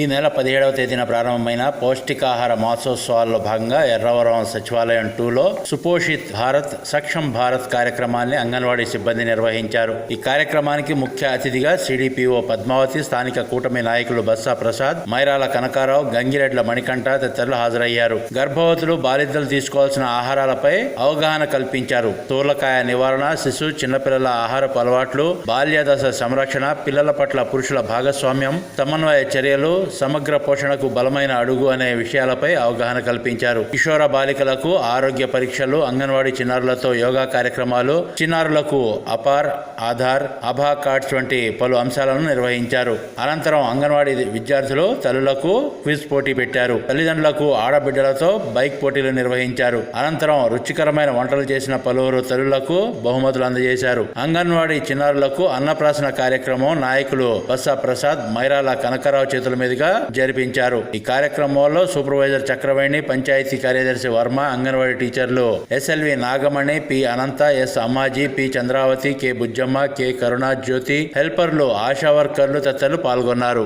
ఈ నెల పదిహేడవ తేదీన ప్రారంభమైన పౌష్టికాహార మాసోత్సవాల్లో భాగంగా ఎర్రవరం సచివాలయం టూలో సుపోషిత్ భారత్ సక్షం భారత్ కార్యక్రమాన్ని అంగన్వాడీ సిబ్బంది నిర్వహించారు. ఈ కార్యక్రమానికి ముఖ్య అతిథిగా సిడిపిఓ పద్మావతి స్థానిక కూటమి నాయకులు బస్సా ప్రసాద్ మైరాల కనకారావు గంగిరెడ్ల మణికంఠ తదితరులు హాజరయ్యారు. గర్భవతులు బాలిద్దలు తీసుకోవాల్సిన ఆహారాలపై అవగాహన కల్పించారు. తూలకాయ నివారణ శిశు చిన్నపిల్లల ఆహారపు అలవాట్లు బాల్యదశ సంరక్షణ పిల్లల పట్ల పురుషుల భాగస్వామ్యం సమన్వయ చర్యలు సమగ్ర పోషణకు బలమైన అడుగు అనే విషయాలపై అవగాహన కల్పించారు. కిషోర బాలికలకు ఆరోగ్య పరీక్షలు అంగన్వాడీ చిన్నారులతో యోగా కార్యక్రమాలు చిన్నారులకు అపార్ ఆధార్ అభా కార్డ్స్ వంటి పలు అంశాలను నిర్వహించారు. అనంతరం అంగన్వాడీ విద్యార్థులు తల్లులకు క్విజ్ పోటీ పెట్టారు. తల్లిదండ్రులకు ఆడబిడ్డలతో బైక్ పోటీలు నిర్వహించారు. అనంతరం రుచికరమైన వంటలు చేసిన పలువురు తల్లులకు బహుమతులు అందజేశారు. అంగన్వాడీ చిన్నారులకు అన్నప్రాసన కార్యక్రమం నాయకులు బస్సా ప్రసాద్ మైరాల కనకరావు చేతుల మీదుగా జరిపించారు. ఈ కార్యక్రమంలో సూపర్వైజర్ చక్రవేణి పంచాయతీ కార్యదర్శి వర్మ అంగన్వాడీ టీచర్లు S L V Nagamani P Anantha S Ammaji P Chandravathi K Bujjamma K Karuna Jyothi హెల్పర్లు ASHA వర్కర్లు తదితరులు పాల్గొన్నారు.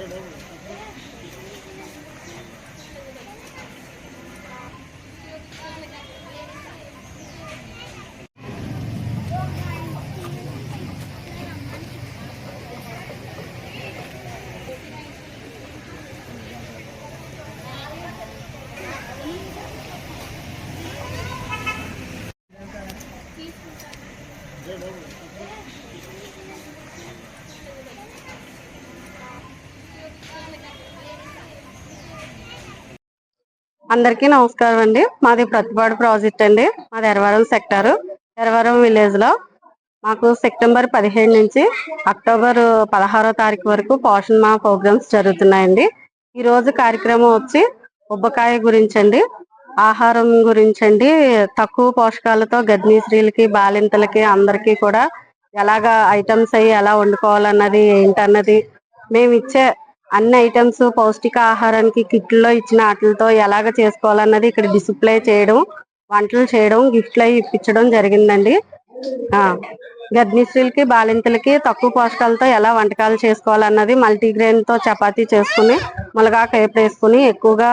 Yeah, అందరికీ నమస్కారం అండి. మాది ప్రతిపాడు ప్రాజెక్ట్ అండి. మాది ఎరవరం సెక్టార్. ఎరవరం విలేజ్లో మాకు సెప్టెంబర్ పదిహేడు నుంచి అక్టోబర్ పదహారో తారీఖు వరకు పోషణ మా ప్రోగ్రామ్స్ జరుగుతున్నాయండి. ఈ రోజు కార్యక్రమం వచ్చి ఉబ్బకాయ గురించి అండి ఆహారం గురించండి తక్కువ పోషకాలతో గర్భిణీ స్త్రీలకి బాలింతలకి అందరికీ కూడా ఎలాగా ఐటమ్స్ అయ్యి ఎలా వండుకోవాలన్నది ఏంటన్నది మేము ఇచ్చే అన్ని ఐటమ్స్ పౌష్టిక ఆహారానికి కిట్లో ఇచ్చిన వాటితో ఎలాగ చేసుకోవాలన్నది ఇక్కడ డిస్ప్లే చేయడం వంటలు చేయడం గిఫ్ట్లు అవి ఇప్పించడం జరిగిందండి. గర్భిణీస్త్రీలకి బాలింతలకి తక్కువ పోషకాలతో ఎలా వంటకాలు చేసుకోవాలన్నది మల్టీగ్రెయిన్తో చపాతీ చేసుకుని ములగా కేపు వేసుకుని ఎక్కువగా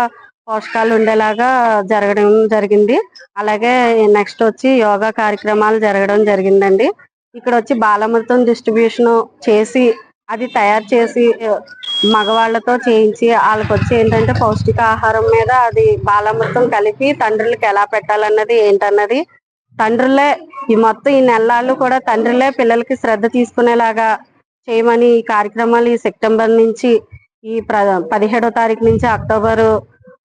పోషకాలు ఉండేలాగా జరగడం జరిగింది. అలాగే నెక్స్ట్ వచ్చి యోగా కార్యక్రమాలు జరగడం జరిగిందండి. ఇక్కడ వచ్చి బాలమృతం డిస్ట్రిబ్యూషన్ చేసి అది తయారు చేసి మగవాళ్ళతో చేయించి వాళ్ళకి వచ్చి ఏంటంటే పౌష్టిక ఆహారం మీద అది బాలామృతం కలిపి తండ్రులకు ఎలా పెట్టాలన్నది ఏంటన్నది తండ్రులే ఈ మొత్తం ఈ నెలలు కూడా తండ్రులే పిల్లలకి శ్రద్ధ తీసుకునేలాగా చేయమని ఈ కార్యక్రమాలు ఈ సెప్టెంబర్ నుంచి ఈ ప్ర పదిహేడో తారీఖు నుంచి అక్టోబర్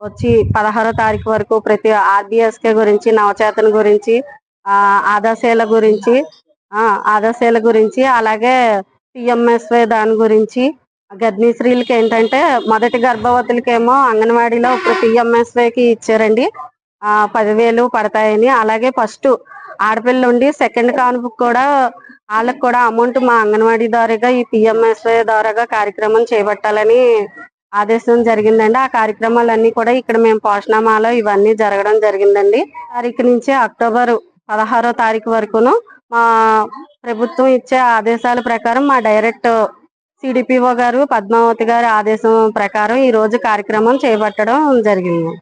వచ్చి పదహారో తారీఖు వరకు ప్రతి ఆర్బిఎస్కే గురించి నవచేతన గురించి ఆ ఆదాశేల గురించి ఆ ఆదాశేల గురించి అలాగే పిఎంఎస్వై దాని గురించి. గర్భిణీ స్త్రీలకి ఏంటంటే మొదటి గర్భవతులకేమో అంగన్వాడీలో ఇప్పుడు పిఎంఎస్వైకి ఇచ్చారండి. ఆ పదివేలు పడతాయని. అలాగే ఫస్ట్ ఆడపిల్ల ఉండి సెకండ్ కానుపు కూడా వాళ్ళకి కూడా అమౌంట్ మా అంగన్వాడీ ద్వారాగా ఈ పిఎంఎస్వై ద్వారాగా కార్యక్రమం చేపట్టాలని ఆదేశం జరిగిందండి. ఆ కార్యక్రమాలన్నీ కూడా ఇక్కడ మేము పోషణమాలో ఇవన్నీ జరగడం జరిగిందండి. తారీఖు నుంచి అక్టోబర్ పదహారో తారీఖు వరకును మా ప్రభుత్వం ఇచ్చే ఆదేశాల ప్రకారం మా డైరెక్ట్ సిడిపిఓ గారు పద్మావతి గారి ఆదేశం ప్రకారం ఈ రోజు కార్యక్రమం చేపట్టడం జరిగింది.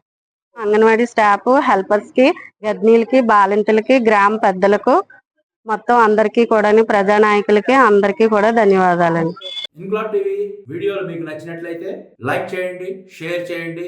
అంగన్వాడీ స్టాఫ్ హెల్పర్స్కి గర్భిణీలకి బాలింతలకి గ్రామ పెద్దలకు మొత్తం అందరికీ కూడా ప్రజానాయకులకి అందరికీ కూడా ధన్యవాదాలండి. ఇంక్లాబ్ టీవీ వీడియోలు మీకు నచ్చినట్లయితే లైక్ చేయండి షేర్ చేయండి